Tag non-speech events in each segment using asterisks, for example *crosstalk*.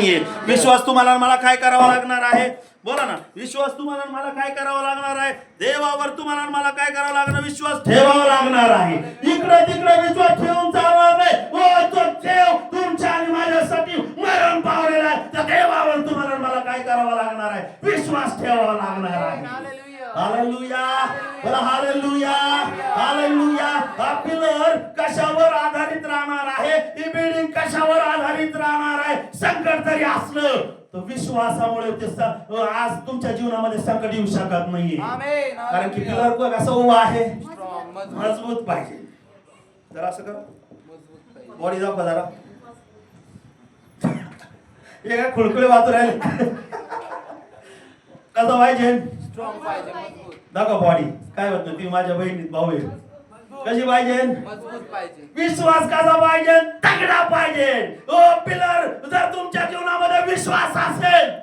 नाहीये. विश्वास तुम्हाला मला काय करावा लागणार आहे? बोला ना. विश्वास तुम्हाला मला काय करावा लागणार आहे? देवावर तुम्हाला मला काय करावं लागणार? विश्वास ठेवावा लागणार आहे. इकडे तिकडे विश्वास ठेवून चालणार नाही हो तो ठेव. तुमच्या आणि माझ्यासाठी मरण पावलेला आहे. त्या देवावर तुम्हाला मला काय करावं लागणार आहे? विश्वास ठेवावा लागणार आहे. हालेलुया. बोला हालेलुया. हालेलुया. हा पिलर कशावर आधारित राहणार आहे? ही बिल्डिंग कशावर आधारित राहणार आहे? संकट जरी असलं तर विश्वासामुळे ते आज तुमच्या जीवनामध्ये संकट येऊ शकत नाहीये. कारण की पिलर बघ असं उभा आहे. मजबूत. पाहिजे. जरा असं कर. बॉडी दाखवा जरा. हे काय खुळखुळे वाचू राहिले? कसं पाहिजे? Strong पाहिजे दाखवा बॉडी काय नाही ती? माझ्या बहिणीत भाऊ आहे. कशी पाहिजे? विश्वास कसा पाहिजे? तगडा पाहिजे. ओ पिलर जर तुमच्या जीवनामध्ये विश्वास असेल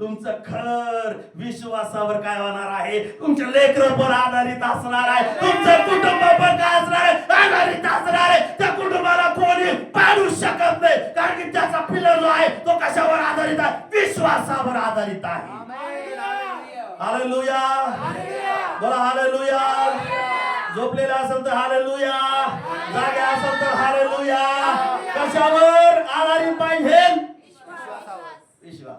तुमचं घर विश्वासावर काय होणार आहे? तुमचे लेकर पण आधारित असणार आहे. तुमचं कुटुंब पण काय असणार आहे? आधारित असणार आहे. त्या कुटुंबाला कोणी पाडू शकत नाही. कारण की त्याचा पिलर जो आहे तो कशावर आधारित आहे? विश्वासावर आधारित आहे. हालेलुया. बोला हालेलुया. झोपलेले असेल तर हालेलुया. जागे असेल तर हालेलुया. कशावर? आधारित पाहिजे. विश्वास.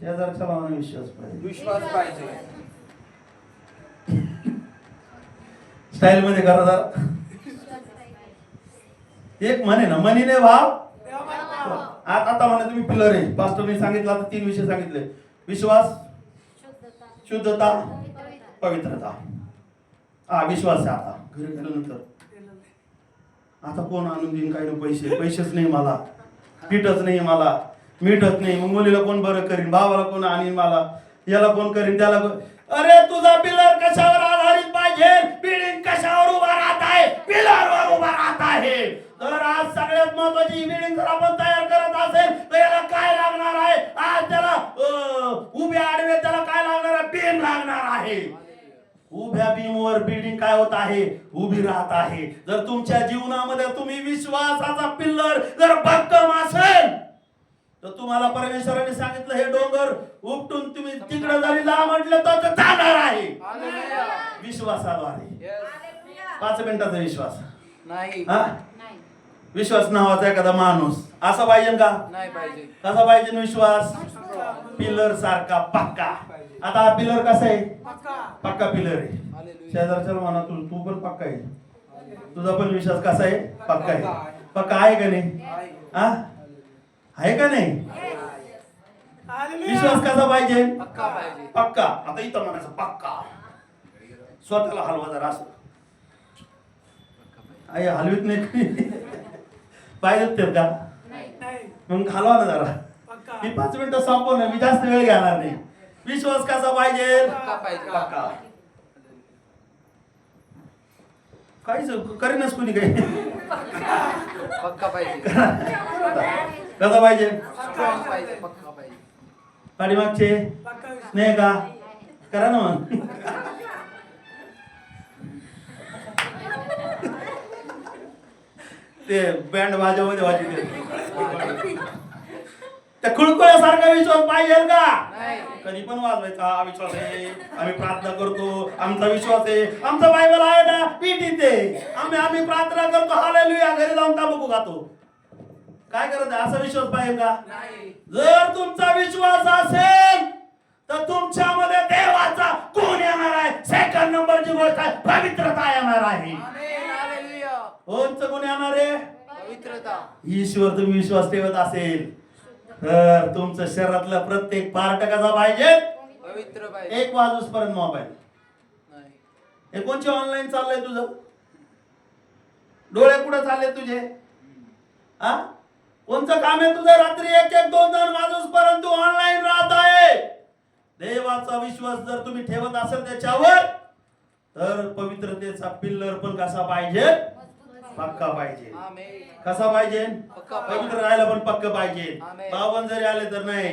शेजारच्या भावाने विश्वास पाहिजे. विश्वास पाहिजे. स्टाईल मध्ये करा जरा. एक म्हणे ना मनीने भाव. आता आता म्हणे तुम्ही पिलर आहे. पास्टरने सांगितलं आता तीन विषय सांगितले. विश्वास शुद्धता पवित्रता. हा विश्वास आहे आता. घरी गेल्यानंतर. आता कोण आणून देईन काही ना पैसे? पैसेच नाही मला. पीठच नाही मला. मीठच नाही. मग मुलीला कोण बरं करीन? भावाला कोण आणीन मला? याला कोण करीन? त्याला कोण? अरे तुझा पिलर कशावर आधारित पाहिजे? बिल्डिंग कशावर उभा राहत आहे? पिलर वर उभा राहत आहे. तर आज सगळ्यात महत्वाची बिल्डिंग जर आपण तयार करत असेल तर याला काय लागणार आहे? आज त्याला उभे आडवे त्याला काय लागणार आहे? बीम लागणार आहे. उभ्या बीमवर बिल्डिंग काय होत आहे? उभी राहत आहे. जर तुमच्या जीवनामध्ये तुम्ही विश्वासाचा पिल्लर जर भक्कम असेल तर तुम्हाला परमेश्वराने सांगितलं हे डोंगर उपटून तुम्ही तिकडे जरी जा म्हटलं तर ते जाणार आहे. हालेलुया. विश्वासाद्वारे. पाच मिनिटाचा विश्वास. नाही. हा? विश्वास नावाचा एखादा माणूस. असा पाहिजे का? नाही पाहिजे. कसा पाहिजे विश्वास? पिलर सारखा पक्का. आता हा पिलर कसा आहे? पक्का. पिलर आहे. हालेलुया. शेजारच्या म्हणा तू तू पण पक्का आहे. तुझा पण विश्वास कसा आहे? पक्का आहे. पक्का आहे का नाही? आहे. हा? आहे का नाही? विश्वास कसा पाहिजे? पक्का पाहिजे. पक्का. आता इथं म्हणायचं पक्का. स्वतःला हलवा जरा असं. आई हलवीत नाही. *laughs* पाहिजेत ते का मग हलवा ना जरा. मी पाच मिनिटं संपव ना मी जास्त वेळ घेणार नाही. विश्वास कसा पाहिजे. काहीच करीनच कोणी काही. पक्का पाहिजे. कसा पाहिजे. पाठीमागचे. नाही का करा ना मग. ते बँड वाजवमध्ये वाजवते. त्या खुळकुळ्यासारखा विश्वास पाहिजे का? कधी पण वाजवायचा हा विश्वास आहे. आम्ही प्रार्थना करतो. आमचा विश्वास आहे. आमचा बायबल आहे ना पीठीत आम्ही आम्ही प्रार्थना करतो. हालेलुया. घरी जाऊन तांबाखू खातो. काय करत आहे? असा विश्वास पाहिजे का? जर तुमचा विश्वास असेल तर तुमच्यामध्ये देवाचा कोण येणार आहे. सेकंड नंबरची गोष्ट आहे पवित्रता येणार आहे. कोण येणार आहे? पवित्रता. ईश्वर तुम्ही विश्वास ठेवत असेल. तर तुमचं शरीरातला प्रत्येक पार्ट कसा पाहिजे? पवित्र पाहिजे. एक वाजूसपर्यंत मोबाईल नाही. हे कोणचे ऑनलाईन चाललंय तुझं? डोळे कुठे चालले तुझे? हा? कोणचं काम आहे तुझं? रात्री एक एक दोन दोन वाजूसपर्यंत तू ऑनलाईन राहत आहे. देवाचा विश्वास जर तुम्ही ठेवत असेल त्याच्यावर तर पवित्रतेचा पिल्लर पण कसा पाहिजे? पक्का पाहिजे. कसा पाहिजे? पवित्र राहायला पण पक्क पाहिजे. बावन जरी आले तर नाही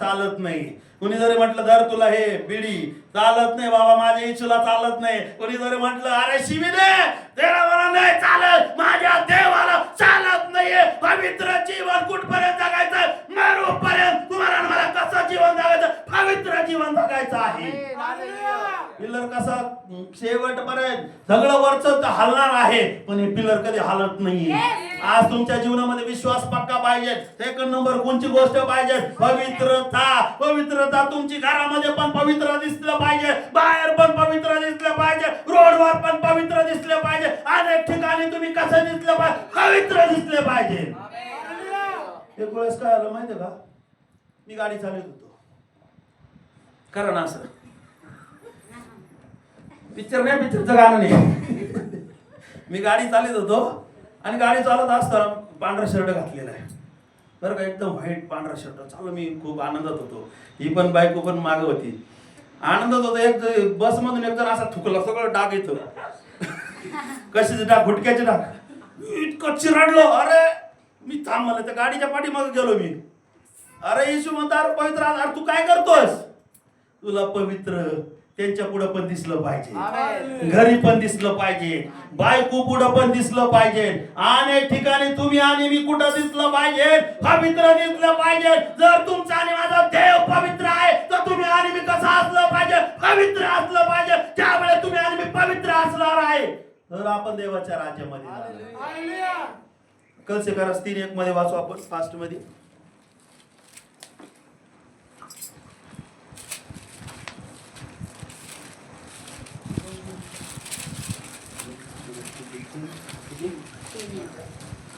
चालत नाही. कुणी जरी म्हटलं धर तुला हे बिडी. चालत नाही बाबा माझ्या इच्छूला चालत नाही. कुणी जरी म्हटलं अरे शिबिरे देवाला नाही चालत. माझ्या देवाला चालत नाहीये. पवित्र जीवन कुठपर्यंत जगायचं? मरूपर्यंत. तुम्हाला मला कसं जीवन जगायचं? पवित्र जीवन जगायचं आहे. पिलर कसा शेवट पर्यंत सगळं वरच हलणार आहे पण हे पिलर कधी हलत नाहीये. आज तुमच्या जीवनामध्ये विश्वास पक्का पाहिजे. सेकंड नंबर कोणची गोष्ट पाहिजे? पवित्रता. पवित्रता तुमची घरामध्ये पण पवित्र दिसलं पाहिजे. बाहेर पण पवित्र दिसलं पाहिजे. रोडवर पण पवित्र दिसलं पाहिजे. अनेक ठिकाणी तुम्ही कसं दिसलं पाहिजे पवित्र दिसले पाहिजे. एक वेळेस काय आलं माहितीये का? मी गाडी चालवत होतो. खरं ना असं. पिक्चर नाही पिक्चरचं गाणं नाही. मी गाडी चालत होतो. आणि गाडी चालत असताना पांढरा शर्ट घातलेला आहे. बरं का एकदम व्हाईट पांढरा शर्ट. चालू मी खूप आनंदात होतो. ही पण बायको पण माग होती. आनंदात होतो एक बसमधून एक जण असा थुकला सगळं डाग येतो कशाचे डाग? गुटक्याचे डाग? इतकं चिरडलो. अरे मी थांबलं त्या गाडीच्या पाठीमागे गेलो मी. अरे येशू म्हणता अरे पवित्र अरे तू काय करतोस तुला पवित्र त्यांच्या पुढे पण दिसलं पाहिजे. घरी पण दिसलं पाहिजे. बायको पुढं पण दिसलं पाहिजे. अनेक ठिकाणी तुम्ही आणि मी कुठं दिसलं पाहिजे? पवित्र दिसलं पाहिजे. जर तुमचा आणि माझा देव पवित्र आहे तर तुम्ही आणि मी कसं असलं पाहिजे? पवित्र असलं पाहिजे. त्यामुळे तुम्ही आणि मी पवित्र असणार आहे तर आपण देवाच्या राज्यामध्ये. हालेलुया. कलसेकर तीन एक मध्ये वाचू आपण फास्टमध्ये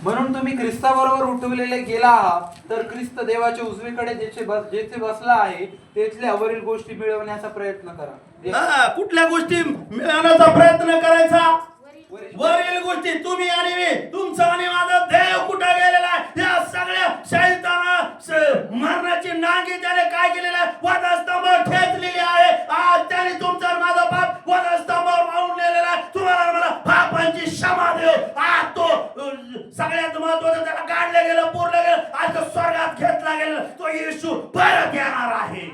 म्हणून तुम्ही ख्रिस्ताबरोबर उठवलेले गेला आहात तर ख्रिस्त देवाच्या उजवीकडे जेथे बस जेथे बसला आहे तेथले अवरील गोष्टी मिळवण्याचा प्रयत्न करा. हा, कुठल्या गोष्टी मिळवण्याचा प्रयत्न करायचा? वरील गोष्टी तुम्ही आणि मी तो येशू परत येणार आहे.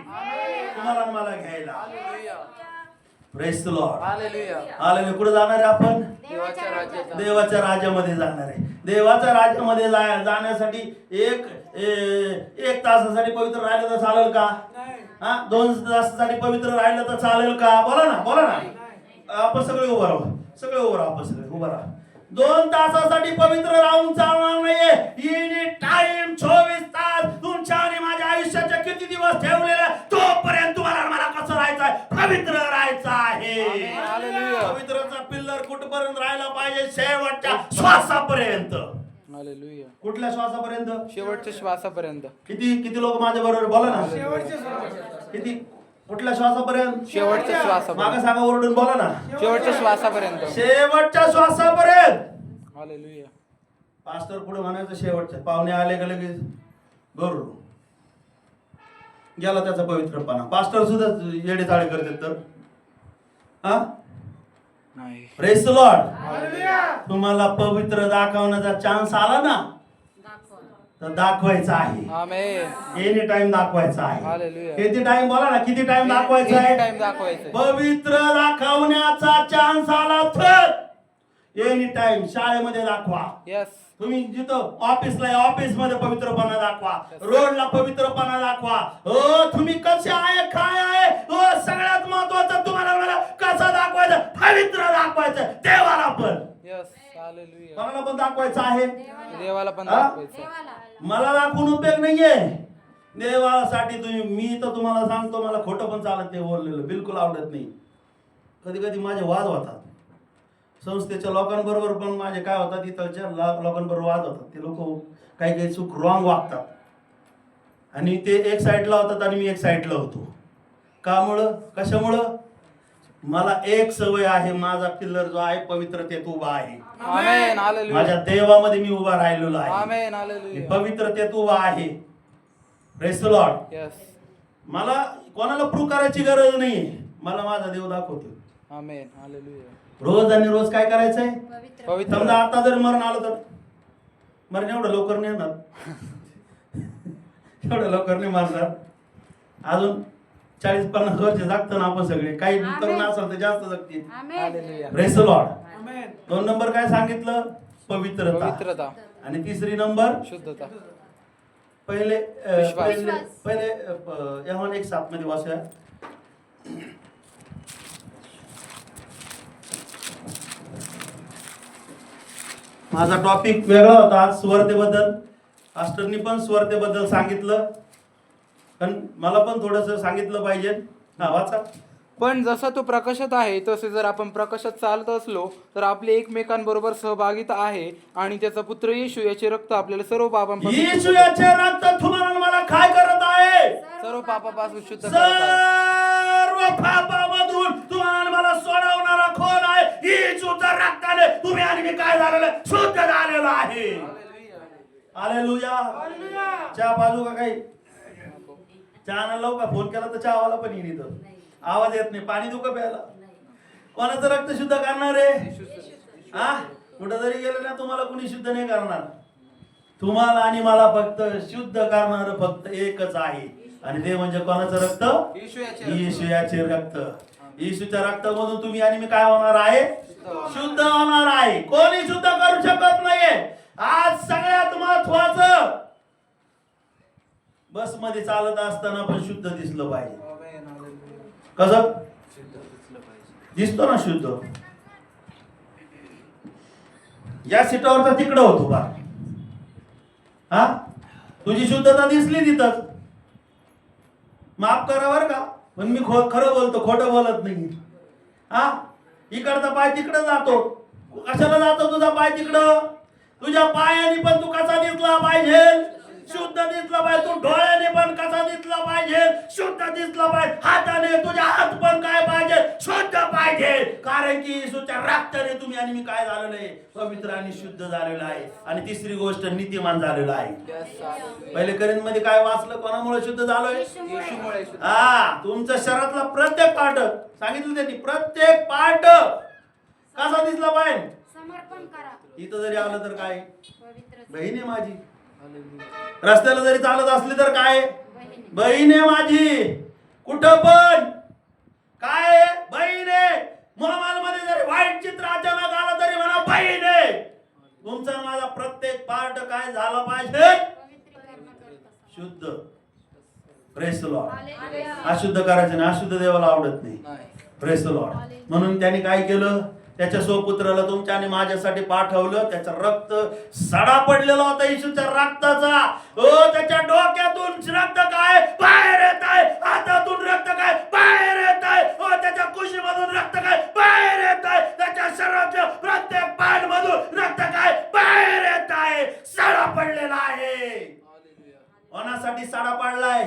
तुम्हाला मला घ्यायला. प्रेस लॉर्ड कुठे जाणार आहे आपण? देवाच्या राज्यामध्ये जाणार आहे. देवाच्या राज्यामध्ये जाण्यासाठी एक एक तासासाठी पवित्र राहिलं तर चालेल का? हा? दोन तासासाठी पवित्र राहिलं तर चालेल का? बोला ना बोला ना. आपण सगळे उभं राहू. सगळे उभं राहू आपण सगळे उभं राहा. दोन तासासाठी पवित्र राहून चालणार नाहीये. टाइम शेवटच्या श्वासापर्यंत. हालेलुया. कुठल्या श्वासापर्यंत? शेवटच्या श्वासापर्यंत. किती किती लोक माझ्या बरोबर? बोला ना. किती? कुठल्या श्वासापर्यंत? शेवटच्या मागे श्वासापर्यंत. सांगा ओरडून बोला ना. शेवटच्या श्वासापर्यंत. शेवटच्या श्वासापर्यंत. हालेलुया. पास्टर पुढे म्हणायचं शेवटच्या. पाहुणे आले का लगेच? गरुड गेला त्याचा पवित्रपणा. पास्टर सुद्धा येडे चाळे करतात तर. हा? नाही. प्रेस लॉर्ड तुम्हाला पवित्र दाखवण्याचा चान्स आला ना? तर दाखवायचा आहे. आमेन एनी टाइम दाखवायचा आहे. हालेलुया. किती टाइम बोला ना? किती टाइम दाखवायचा आहे? टाइम दाखवायचं पवित्र दाखवण्याचा चान्स आला तर. एनी टाइम शाळेमध्ये दाखवा. यस तुम्ही जिथं ऑफिसला ऑफिसमध्ये पवित्रपणा दाखवा. रोडला पवित्रपणा दाखवा. हो तुम्ही कसे आहे काय आहे? हो सगळ्यात महत्वाचं तुम्हाला मला कसं दाखवायचं? पवित्र दाखवायचं. देवाला पण. Yes hallelujah. कोणाला पण दाखवायचं आहे? देवाला. पण? दाखवायचं. मला दाखवून उपयोग नाहीये. देवासाठी तुम्ही मी तर तुम्हाला सांगतो मला खोटं पण चालत नाही बोललेलं बिलकुल आवडत नाही. कधी कधी माझे वाद होतात. संस्थेच्या लोकांबरोबर पण माझे काय होतात इथलच्या लो- लोकांबरोबर वाद होतात. ते लोक काही काही चूक रॉंग वागतात. आणि ते एक साईडला होतात आणि मी एक साईडला होतो. कामुळं? कशामुळं? मला एक सवय आहे माझा पिल्लर जो आहे पवित्रतेत उभा आहे. माझ्या देवामध्ये मी उभा राहिलेलो आहे. पवित्रतेत उभा आहे. यस मला कोणाला प्रूव्ह करायची गरज नाही मला माझा देव दाखवतो आमेन हालेलुया. रोज आणि रोज काय करायचंय? पवित्र. समजा आता जर मरण आलं तर? मरण एवढं लवकर नाही येणार. *laughs* एवढं लवकर नाही मारणार. अजून चाळीस पन्नास वर्ष जगतो ना आपण सगळे. काही तरुण असेल तर जास्त जगतील. प्रेस लॉर्ड दोन नंबर काय सांगितलं? पवित्रता. आणि तिसरी नंबर? शुद्धता. पहिले. पहिले पहिले एक सात मध्ये वाचूया. माझा टॉपिक वेगळा होता आज स्वर्धेबद्दल मास्टरनी पण स्वर्धेबद्दल सांगितलं. पण मला पण थोडस सांगितलं पाहिजे. हा वाचा. पण जसा तो प्रकाशात आहे तसे जर आपण प्रकाशात चालत असलो तर आपले एकमेकांबरोबर सहभागिता आहे आणि त्याचा पुत्र येशू याचे रक्त आपल्याला सर्व पापांपासून येशू याचे रक्त तुम्हाला मला काय करत आहे? सर्व पापापासून शुद्ध करत आहे. सर्व पापामधून तुम्हाला आणि मला सोडवणारा कोण आहे? येशूच्या रक्ताने तुम्ही आणि मी काय झालेलं? शुद्ध झालेलो आहे. हालेलुया. चहा बाजू का काही? चहा लावू का फोन केला तर चहावाला पण येईल इथं. आवाज येत नाही. पाणी देऊ का प्यायला? कोणाचं रक्त शुद्ध करणार आहे? हा? कुठं जरी गेलं ना तुम्हाला कुणी शुद्ध नाही करणार. तुम्हाला आणि मला फक्त शुद्ध करणार फक्त एकच आहे. आणि ते म्हणजे कोणाचं रक्त? येशू याचे रक्त. येशू याचे रक्त. येशूच्या रक्तामधून तुम्ही आणि मी काय होणार आहे? शुद्ध होणार आहे. कोणी शुद्ध करू शकत नाहीये. आज सगळ्यात महत्वाचं बसमध्ये चालत असताना पण शुद्ध दिसलं पाहिजे. कस? दिसतो ना शुद्ध. या सीटावर तर तिकडं होतो बा. हा? तुझी शुद्धता दिसली तिथंच. माफ करा बर का? पण मी खो खरं बोलतो खोटं बोलत नाही हा? इकडचा पाय तिकडं जातो. कशाला जातो तुझा पाय तिकडं? तुझ्या पायाने पण तू कसा दिसला पाहिजे? शुद्ध दिसला पाहिजे तू डोळ्याने पण कसा दिसला पाहिजे? शुद्ध दिसला पाहिजे हाताने तुझ्या हात पण काय पाहिजे? शुद्ध पाहिजे. कारण की येशूच्या रक्ताने तुम्ही आणि मी काय झालेलं आहे? पवित्र आणि शुद्ध झालेलं आहे. आणि तिसरी गोष्ट नीतिमान झालेलं आहे. पहिले करीन मध्ये काय वाचलं? कोणामुळे शुद्ध झालोय. हा तुमच्या शरीरातला प्रत्येक पार्ट सांगितलं त्यांनी प्रत्येक पार्ट कसा दिसला पाहिजे? समर्पण करा. इथं जरी आलं तर काय? पवित्र. बहीण आहे माझी. रस्त्याला जरी चालत असली तर काय? बहिणी बहीण आहे माझी. कुठं पण? काय? बहीण आहे. मोबाईल मध्ये जरी वाईट चित्र अचानक आलं तरी म्हणा बहीण आहे. तुमचा माझा प्रत्येक पार्ट काय झाला पाहिजे? शुद्ध. Praise Lord hallelujah. अशुद्ध करायचं नाही. अशुद्ध देवाला आवडत नाही. नाही. प्रेस लॉर्ड म्हणून त्यांनी काय केलं? त्याच्या स्वपुत्राला तुमच्या आणि माझ्यासाठी पाठवलं. त्याचं रक्त सडा पडलेला होता येशूच्या रक्ताचा. ओ त्याच्या डोक्यातून रक्त काय? बाहेर येत आहे. हातातून रक्त काय? बाहेर येत आहे. ओ त्याच्या कुशीमधून रक्त काय? बाहेर येत आहे. त्याच्या शरीराच्या प्रत्येक पाय मधून रक्त काय? बाहेर येत आहे. सडा पडलेला आहे. कोणासाठी सडा पडलाय.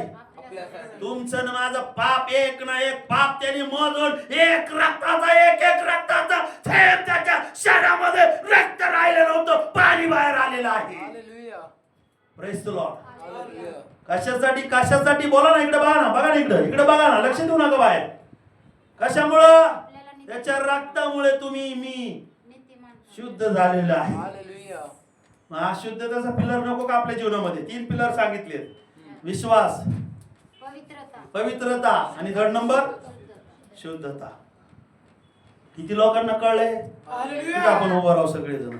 तुमचं आणि माझं पाप एक ना एक पाप त्यांनी मोजून एक रक्ताचा एक एक रक्ताचा थेंब त्याच्या शरीरामध्ये रक्त राहिलं नव्हतं पाणी बाहेर आलेलं आहे. कशासाठी कशासाठी? बोला ना इकडे बघा ना बघा ना इकडे इकडे बघा ना लक्ष देऊ नका बाहेर. कशामुळं? त्याच्या रक्तामुळे तुम्ही मी शुद्ध झालेलं आहे. हालेलुया. मग हा शुद्धतेचा पिलर नको का आपल्या जीवनामध्ये? तीन पिलर सांगितले विश्वास. पवित्रता. आणि थर्ड नंबर शुद्धता. किती लोकांना कळले आपण उभं राहू सगळेजण.